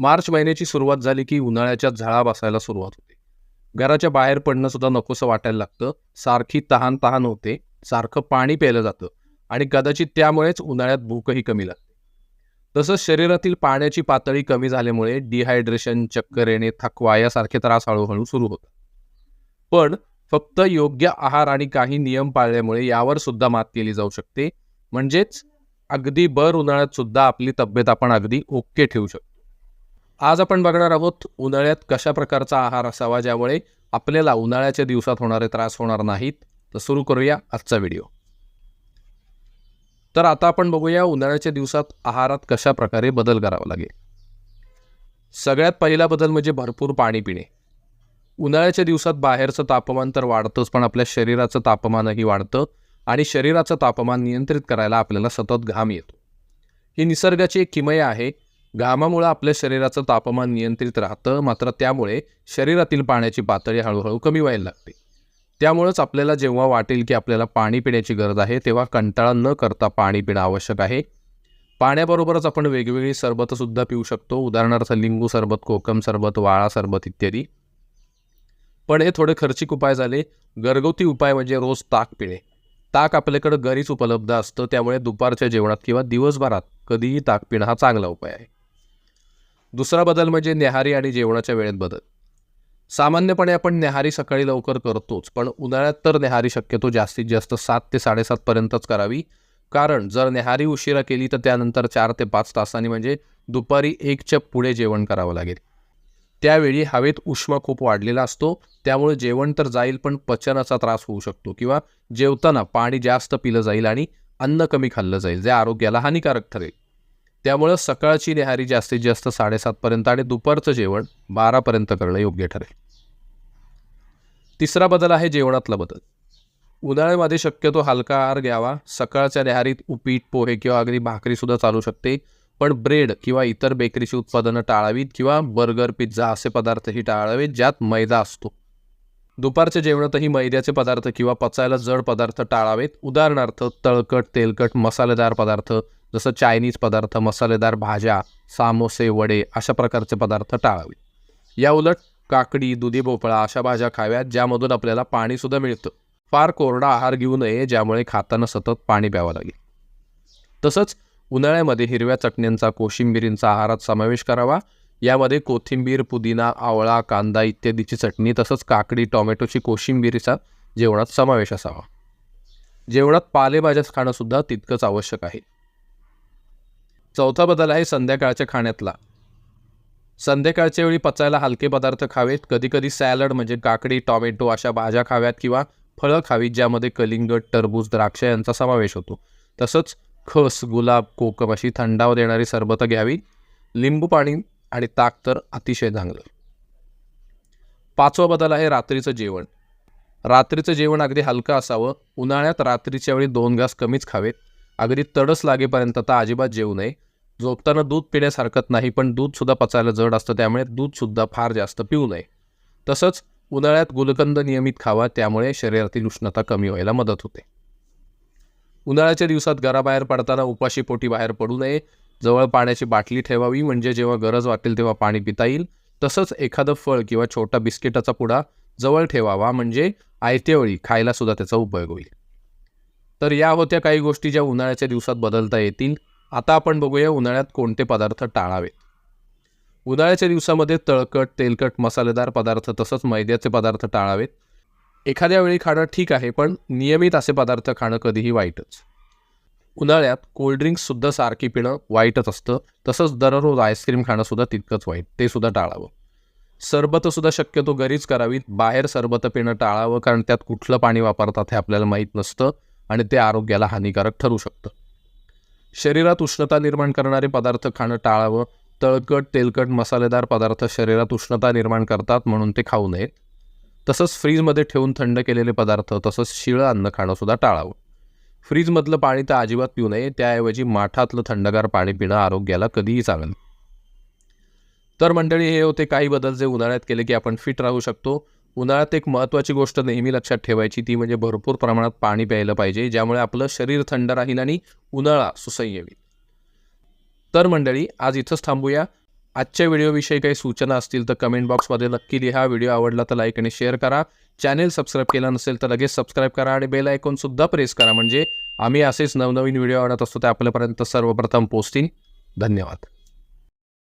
मार्च महिन्याची सुरुवात झाली की उन्हाळ्याच्या झळा बसायला सुरुवात होते. घराच्या बाहेर पडणं सुद्धा नकोसं वाटायला लागतं. सारखी तहान तहान होते. सारखं पाणी प्यायलं जातं. आणि कदाचित त्यामुळेच उन्हाळ्यात भूकही कमी लागते. तसंच शरीरातील पाण्याची पातळी कमी झाल्यामुळे डिहायड्रेशन चक्कर येणे थकवा यासारखे त्रास हळूहळू सुरू होतात. पण फक्त योग्य आहार आणि काही नियम पाळल्यामुळे यावर सुद्धा मात केली जाऊ शकते. म्हणजेच अगदी भर उन्हाळ्यात सुद्धा आपली तब्येत आपण अगदी ओके ठेवू शकतो. आज आपण बघणार आहोत उन्हाळ्यात कशा प्रकारचा आहार असावा ज्यामुळे आपल्याला उन्हाळ्याच्या दिवसात होणारे त्रास होणार नाहीत. तर सुरू करूया आजचा व्हिडिओ. तर आता आपण बघूया उन्हाळ्याच्या दिवसात आहारात कशा प्रकारे बदल करावा लागेल. सगळ्यात पहिला बदल म्हणजे भरपूर पाणी पिणे. उन्हाळ्याच्या दिवसात बाहेरचं तापमान तर वाढतंच पण आपल्या शरीराचं तापमानही वाढतं आणि शरीराचं तापमान नियंत्रित करायला आपल्याला सतत घाम येतो. ही निसर्गाची एक किमया आहे. घामामुळं आपल्या शरीराचं तापमान नियंत्रित राहतं मात्र त्यामुळे शरीरातील पाण्याची पातळी हळूहळू कमी व्हायला लागते. त्यामुळंच आपल्याला जेव्हा वाटेल की आपल्याला पाणी पिण्याची गरज आहे तेव्हा कंटाळा न करता पाणी पिणं आवश्यक आहे. पाण्याबरोबरच आपण वेगवेगळी सरबतसुद्धा पिऊ शकतो उदाहरणार्थ लिंबू सरबत कोकम सरबत वाळा सरबत इत्यादी. पण हे थोडे खर्चिक उपाय झाले. घरगुती उपाय म्हणजे रोज ताक पिणे. ताक आपल्याकडं घरीच उपलब्ध असतं त्यामुळे दुपारच्या जेवणात किंवा दिवसभरात कधीही ताक पिणं हा चांगला उपाय आहे. दुसरा बदल म्हणजे न्याहारी आणि जेवणाच्या वेळेत बदल. सामान्यपणे आपण न्याहारी सकाळी लवकर करतोच पण उन्हाळ्यात तर न्याहारी शक्यतो जास्तीत जास्त सात ते साडेसातपर्यंतच करावी. कारण जर न्याहारी उशिरा केली तर त्यानंतर चार ते पाच तासांनी म्हणजे दुपारी एकच्या पुढे जेवण करावं लागेल. त्यावेळी हवेत उष्मा खूप वाढलेला असतो त्यामुळे जेवण तर जाईल पण पचनाचा त्रास होऊ शकतो किंवा जेवताना पाणी जास्त पिलं जाईल आणि अन्न कमी खाल्लं जाईल जे आरोग्याला हानिकारक ठरेल. त्यामुळं सकाळची निहारी जास्तीत जास्त साडेसातपर्यंत आणि दुपारचं जेवण बारापर्यंत करणं योग्य ठरेल. तिसरा बदल आहे जेवणातला बदल. उन्हाळ्यामध्ये शक्यतो हलका आहार घ्यावा. सकाळच्या निहारीत उपीट पोहे किंवा अगदी भाकरीसुद्धा चालू शकते. पण ब्रेड किंवा इतर बेकरीची उत्पादनं टाळावीत किंवा बर्गर पिझ्झा असे पदार्थही टाळावेत ज्यात मैदा असतो. दुपारच्या जेवणातही मैद्याचे पदार्थ किंवा पचायला जड पदार्थ टाळावेत. उदाहरणार्थ तळकट तेलकट मसालेदार पदार्थ जसं चायनीज पदार्थ मसालेदार भाज्या सामोसे वडे अशा प्रकारचे पदार्थ टाळावे. या उलट काकडी दुधी भोपळा अशा भाज्या खाव्यात ज्यामधून आपल्याला पाणीसुद्धा मिळतं. फार कोरडा आहार घेऊ नये ज्यामुळे खाताना सतत पाणी प्यावं लागेल. तसंच उन्हाळ्यामध्ये हिरव्या चटण्यांचा कोशिंबिरींचा आहारात समावेश करावा. यामध्ये कोथिंबीर पुदिना आवळा कांदा इत्यादीची चटणी तसंच काकडी टोमॅटोची कोशिंबिरीचा जेवणात समावेश असावा. जेवणात पालेभाज्या खाणंसुद्धा तितकंच आवश्यक आहे. चौथा बदल आहे संध्याकाळच्या खाण्यातला. संध्याकाळच्या वेळी पचायला हलके पदार्थ खावेत. कधीकधी सॅलड म्हणजे काकडी टॉमॅटो अशा भाज्या खाव्यात किंवा फळं खावीत ज्यामध्ये कलिंगड टरबूज द्राक्ष यांचा समावेश होतो. तसंच खस गुलाब कोकम अशी थंडावर देणारी सरबतं घ्यावी. लिंबू पाणी आणि ताक तर अतिशय चांगलं. पाचवा बदल आहे रात्रीचं जेवण. रात्रीचं जेवण अगदी हलकं असावं. उन्हाळ्यात रात्रीच्या वेळी दोन घास कमीच खावेत. अगदी तडस लागेपर्यंत आता अजिबात जेवू नये. झोपताना दूध पिण्यास हरकत नाही पण दूधसुद्धा पचायला जड असतं त्यामुळे दूधसुद्धा फार जास्त पिऊ नये. तसंच उन्हाळ्यात गुलकंद नियमित खावा त्यामुळे शरीरातील उष्णता कमी व्हायला मदत होते. उन्हाळ्याच्या दिवसात घराबाहेर पडताना उपाशी पोटी बाहेर पडू नये. जवळ पाण्याची बाटली ठेवावी म्हणजे जेव्हा गरज वाटेल तेव्हा पाणी पिता येईल. तसंच एखादं फळ किंवा छोटा बिस्किटाचा पुडा जवळ ठेवावा म्हणजे आयत्यावेळी खायलासुद्धा त्याचा उपयोग होईल. तर या होत्या काही गोष्टी ज्या उन्हाळ्याच्या दिवसात बदलता येतील. आता आपण बघूया उन्हाळ्यात कोणते पदार्थ टाळावेत. उन्हाळ्याच्या दिवसामध्ये तळकट तेलकट मसालेदार पदार्थ तसंच मैद्याचे पदार्थ टाळावेत. एखाद्या वेळी खाणं ठीक आहे पण नियमित असे पदार्थ खाणं कधीही वाईटच. उन्हाळ्यात कोल्ड्रिंक्ससुद्धा सारखी पिणं वाईटच असतं. तसंच दररोज आईस्क्रीम खाणंसुद्धा तितकंच वाईट. ते सुद्धा टाळावं. सरबतंसुद्धा शक्यतो घरीच करावीत. बाहेर सरबतं पिणं टाळावं कारण त्यात कुठलं पाणी वापरतात हे आपल्याला माहीत नसतं. आणि ते आरोग्याला हानिकारक ठरू शकतं. शरीरात उष्णता निर्माण करणारे पदार्थ खाणं टाळावं तळकट तेलकट मसालेदार पदार्थ शरीरात उष्णता निर्माण करतात म्हणून ते खाऊ नयेत तसंच फ्रीजमध्ये ठेवून थंड केलेले पदार्थ तसंच शिळं अन्न खाणंसुद्धा टाळावं. फ्रीजमधलं पाणी तर अजिबात पिऊ नये त्याऐवजी माठातलं थंडगार पाणी पिणं आरोग्याला कधीही चांगलं तर मंडळी हे होते काही बदल जे उन्हाळ्यात केले की आपण फिट राहू शकतो. उन्हाळ्यात एक महत्त्वाची गोष्ट नेहमी लक्षात ठेवायची ती म्हणजे भरपूर प्रमाणात पाणी प्यायलं पाहिजे ज्यामुळे आपलं शरीर थंड राहील आणि उन्हाळा सुसह्य होईल. तर मंडळी आज इथंच थांबूया. आजच्या व्हिडिओविषयी काही सूचना असतील तर कमेंट बॉक्समध्ये नक्की लिहा. व्हिडिओ आवडला तर लाईक आणि शेअर करा. चॅनेल सबस्क्राईब केला नसेल तर लगेच सबस्क्राईब करा आणि बेल आयकॉनसुद्धा प्रेस करा. म्हणजे आम्ही असेच नवनवीन व्हिडिओ आणत असतो ते आपल्यापर्यंत सर्वप्रथम पोचतील धन्यवाद.